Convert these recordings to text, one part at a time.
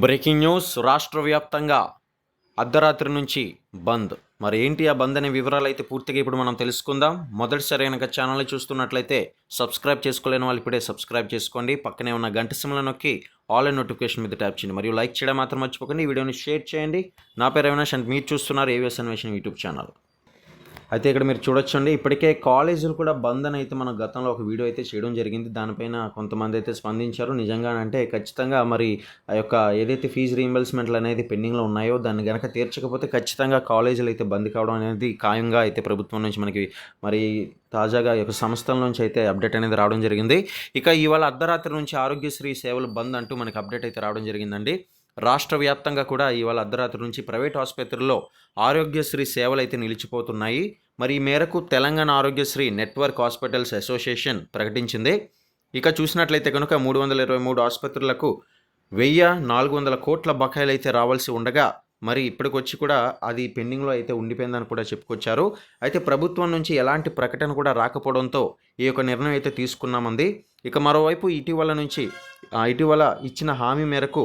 Breaking news రాష్ట్ర వ్యాప్తంగా అర్ధరాత్రి నుంచి బంద్. మరి ఏంటి ఆ బంద్ అనే వివరాలు అయితే పూర్తిగా ఇప్పుడు మనం తెలుసుకుందాం. మొదటిసారి కనుక ఛానల్ని చూస్తున్నట్లయితే సబ్స్క్రైబ్ చేసుకోలేని వాళ్ళు ఇప్పుడే సబ్స్క్రైబ్ చేసుకోండి. పక్కనే ఉన్న గంట సిమ్ల నొక్కి ఆల్ అండ్ నోటిఫికేషన్ మీద ట్యాప్ చేయండి. మరియు లైక్ చేయడం మాత్రం మర్చిపోకండి. ఈ వీడియోని షేర్ చేయండి. నా పేరు అవినాష్ అండ్ మీరు చూస్తున్నారు ఏవిఎస్ అన్వేషణ యూట్యూబ్ ఛానల్. అయితే ఇక్కడ మీరు చూడొచ్చండి. ఇప్పటికే కాలేజీలు కూడా బంద్ అని అయితే మన గతంలో ఒక వీడియో అయితే చేయడం జరిగింది. దానిపైన కొంతమంది అయితే స్పందించారు. నిజంగా అంటే ఖచ్చితంగా మరి ఆ యొక్క ఏదైతే ఫీజు రీఎంబర్స్మెంట్లు అనేది పెండింగ్లో ఉన్నాయో దాన్ని కనుక తీర్చకపోతే ఖచ్చితంగా కాలేజీలు అయితే బంద్ కావడం అనేది ఖాయంగా అయితే ప్రభుత్వం నుంచి మనకి మరి తాజాగా ఈ యొక్క సంస్థల నుంచి అయితే అప్డేట్ అనేది రావడం జరిగింది. ఇక ఇవాళ అర్ధరాత్రి నుంచి ఆరోగ్యశ్రీ సేవలు బంద్ అంటూ మనకి అప్డేట్ అయితే రావడం జరిగిందండి. రాష్ట్ర వ్యాప్తంగా కూడా ఇవాళ అర్ధరాత్రి నుంచి ప్రైవేట్ ఆసుపత్రుల్లో ఆరోగ్యశ్రీ సేవలు అయితే నిలిచిపోతున్నాయి. మరి ఈ మేరకు Telangana Aarogyasri network hospitals association ప్రకటించింది. ఇక చూసినట్లయితే కనుక మూడు వందల ఇరవై మూడు ఆసుపత్రులకు వెయ్యి నాలుగు వందల కోట్ల బకాయిలు అయితే రావాల్సి ఉండగా మరి ఇప్పటికొచ్చి కూడా అది పెండింగ్లో అయితే ఉండిపోయిందని కూడా చెప్పుకొచ్చారు. అయితే ప్రభుత్వం నుంచి ఎలాంటి ప్రకటన కూడా రాకపోవడంతో ఈ యొక్క నిర్ణయం అయితే తీసుకున్నామంది. ఇక మరోవైపు ఇటీవల నుంచి ఇటీవల ఇచ్చిన హామీ మేరకు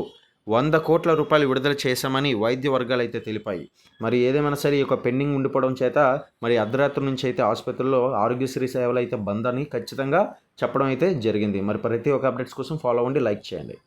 వంద కోట్ల రూపాయలు విడుదల చేశామని వైద్య వర్గాలు అయితే తెలిపాయి. మరి ఏదేమైనా సరే ఈ యొక్క పెండింగ్ ఉండిపోవడం చేత మరి అర్ధరాత్రి నుంచి అయితే ఆసుపత్రుల్లో ఆరోగ్యశ్రీ సేవలు అయితే బంద్ అని ఖచ్చితంగా చెప్పడం అయితే జరిగింది. మరి ప్రతి ఒక్క అప్డేట్స్ కోసం ఫాలో అవ్వండి లైక్ చేయండి.